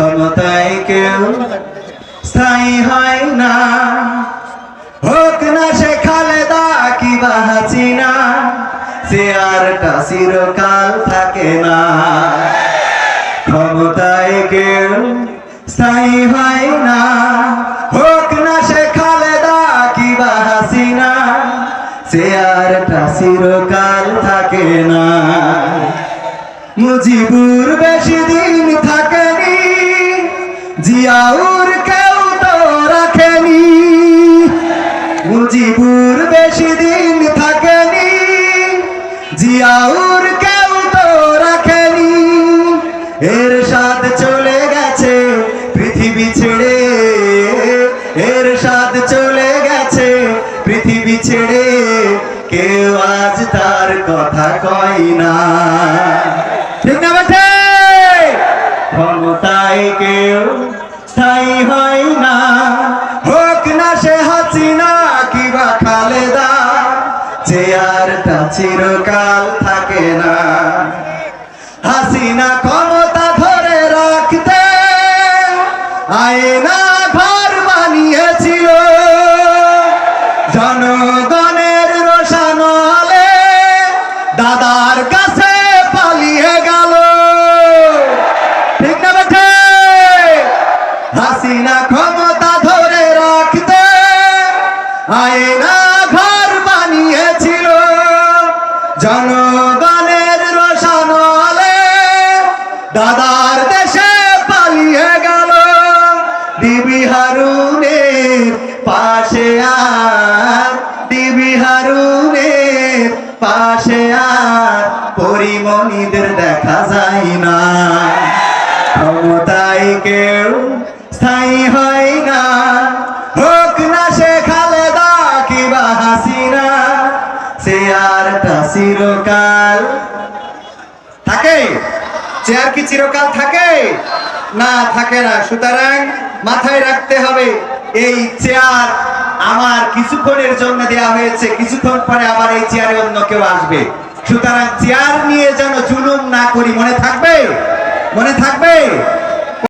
ক্ষমতায় কেউ স্থায়ী হয় না। হোক না সে খালেদা কিবা হাসিনা, সে আরটা চিরকাল থাকে না। ক্ষমতায় কেউ স্থায়ী হয় না। হোক না সে খালেদা কিবা হাসিনা, সে আরটা চিরকাল থাকে না। মুজিবুর বেশি এর সাথ চলে গেছে পৃথিবী ছেড়ে। কেউ আজ তার কথা কয় না। ঠিক না ক্ষমতায় কেউ স্থায়ী হয় না। হোক না সে হাসিনা কিবা খালেদা চেয়ারটা চিরকাল থাকে না। হাসিনা ক্ষমতা ধরে রাখতে, আয়না বানিয়েছিল জনগণের রোশানলে দাদার কাছে পালিয়ে গেল। ঠিক না বেঠে? হাসিনা ক্ষমতা ধরে রাখতে আয়না ঘর বানিয়েছিল। জনগণের রোশানলে দাদার দেশে পালিয়ে গেল। হারুনের পাশে আর পরিমণিদের দেখা যায় না। ক্ষমতায় কেউ স্থায়ী হয় না। হোক না সে খালেদা কিবা হাসিনা, সে আরটা চিরকাল থাকে। চেয়ার কি চিরকাল থাকে? না থাকে না। সুতরাং মাথায় রাখতে হবে। এই চেয়ার আমার কিছুক্ষণের জন্য দেয়া হয়েছে, কিছুক্ষণ পরে আবার এই চেয়ারে অন্য কেউ আসবে। সুতরাং চেয়ার নিয়ে যেন জুলুম না করি, মনে থাকবে? মনে থাকবে?